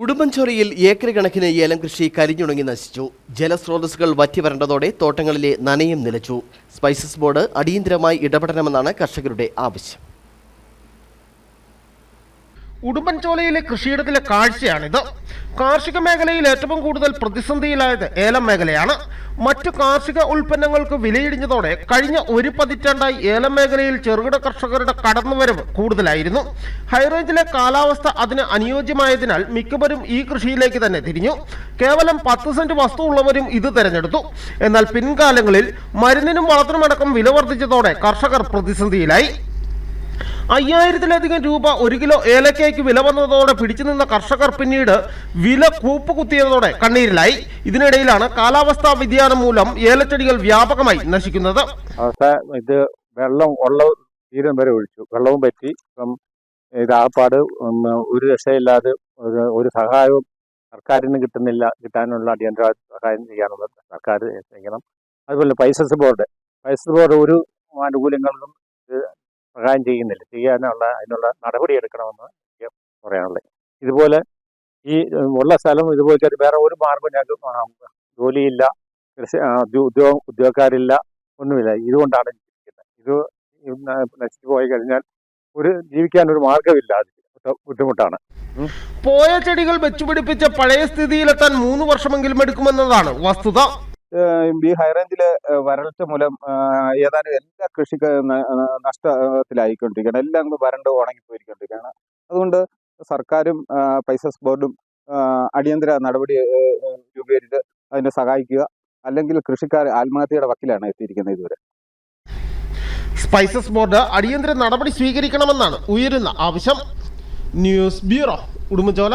ഉടുമ്പൻചോലയിൽ acre കണക്കിന് ഏലം കൃഷി കരിഞ്ഞുണങ്ങി നശിച്ചു. ജലസ്രോതസ്സുകൾ വറ്റിവരണ്ടതോടെ തോട്ടങ്ങളിലെ നനയും നിലച്ചു. സ്പൈസസ് ബോർഡ് അടിയന്തരമായി ഇടപെടണമെന്നാണ് കർഷകരുടെ ആവശ്യം. ഉടുമ്പൻചോലയിലെ കൃഷിയിടത്തിലെ കാഴ്ചയാണിത്. കാർഷിക മേഖലയിൽ ഏറ്റവും കൂടുതൽ പ്രതിസന്ധിയിലായത് ഏലം മേഖലയാണ്. മറ്റു കാർഷിക ഉൽപ്പന്നങ്ങൾക്ക് വിലയിടിഞ്ഞതോടെ കഴിഞ്ഞ ഒരു പതിറ്റാണ്ടായി ഏലം മേഖലയിൽ ചെറുകിട കർഷകരുടെ കടന്നുവരവ് കൂടുതലായിരുന്നു. ഹൈറേഞ്ചിലെ കാലാവസ്ഥ അതിന് അനുയോജ്യമായതിനാൽ മിക്കവരും ഈ കൃഷിയിലേക്ക് തന്നെ തിരിഞ്ഞു. കേവലം പത്ത് സെന്റ് വസ്തു ഉള്ളവരും ഇത് തെരഞ്ഞെടുത്തു. എന്നാൽ പിൻകാലങ്ങളിൽ മരുന്നിനും വളത്തിനുമടക്കം വില വർദ്ധിച്ചതോടെ കർഷകർ പ്രതിസന്ധിയിലായി. അയ്യായിരത്തിലധികം രൂപ ഒരു കിലോ ഏലക്കയ്ക്ക് വില വന്നതോടെ പിടിച്ചു നിന്ന കർഷകർ പിന്നീട് വില കൂപ്പ് കുത്തിയതോടെ കണ്ണീരിലായി. ഇതിനിടയിലാണ് കാലാവസ്ഥാ വ്യതിയാനം മൂലം ഏലച്ചെടികൾ വ്യാപകമായി നശിക്കുന്നത്. ഇത് വെള്ളം ഉള്ള തീരം വരെ ഒഴിച്ചു. വെള്ളവും പറ്റി. ഇപ്പം ഇത് ആപ്പാട് ഒരു രക്ഷയില്ലാതെ ഒരു ഒരു സഹായവും സർക്കാരിന് കിട്ടുന്നില്ല. കിട്ടാനുള്ള അടിയന്തര സഹായം ചെയ്യാനുള്ള സർക്കാർ ചെയ്യണം. അതുപോലെ പൈസസ് ബോർഡ്. പൈസസ് ബോർഡ് ഒരു ആനുകൂല്യങ്ങൾക്കും സഹായം ചെയ്യുന്നില്ല. ചെയ്യാനുള്ള അതിനുള്ള നടപടി എടുക്കണമെന്ന് പറയാനുള്ളത്. ഇതുപോലെ ഈ ഉള്ള സ്ഥലം ഇതുപോലെ വേറെ ഒരു മാർഗം ഞങ്ങൾക്ക് ജോലിയില്ല ഉദ്യോഗ ഉദ്യോഗക്കാരില്ല ഒന്നുമില്ല. ഇതുകൊണ്ടാണ് ജീവിക്കുന്നത് ഇത് നശിച്ചു പോയി കഴിഞ്ഞാൽ ഒരു ജീവിക്കാൻ ഒരു മാർഗമില്ല അത് ബുദ്ധിമുട്ടാണ്. പോയ ചെടികൾ വെച്ചുപിടിപ്പിച്ച പഴയ സ്ഥിതിയിലെത്താൻ മൂന്ന് വർഷമെങ്കിലും എടുക്കുമെന്നതാണ് വസ്തുത. ഈ ഹൈറേഞ്ചിലെ വരൾച്ച മൂലം ഏതാനും എല്ലാ കൃഷിക്ക് നഷ്ടത്തിലായിക്കൊണ്ടിരിക്കുകയാണ്. എല്ലാം വരണ്ട് ഉണങ്ങിപ്പോയിരിക്കൊണ്ടിരിക്കുകയാണ്. അതുകൊണ്ട് സർക്കാരും പൈസസ് ബോർഡും അടിയന്തര നടപടി രൂപീകരിച്ച് അതിനെ സഹായിക്കുക. അല്ലെങ്കിൽ കൃഷിക്കാർ ആത്മഹത്യയുടെ വക്കിലാണ് എത്തിയിരിക്കുന്നത് ഇതുവരെ. സ്പൈസസ് ബോർഡ് അടിയന്തര നടപടി സ്വീകരിക്കണമെന്നാണ് ഉയരുന്ന ആവശ്യം. News bureau Udumbanchola.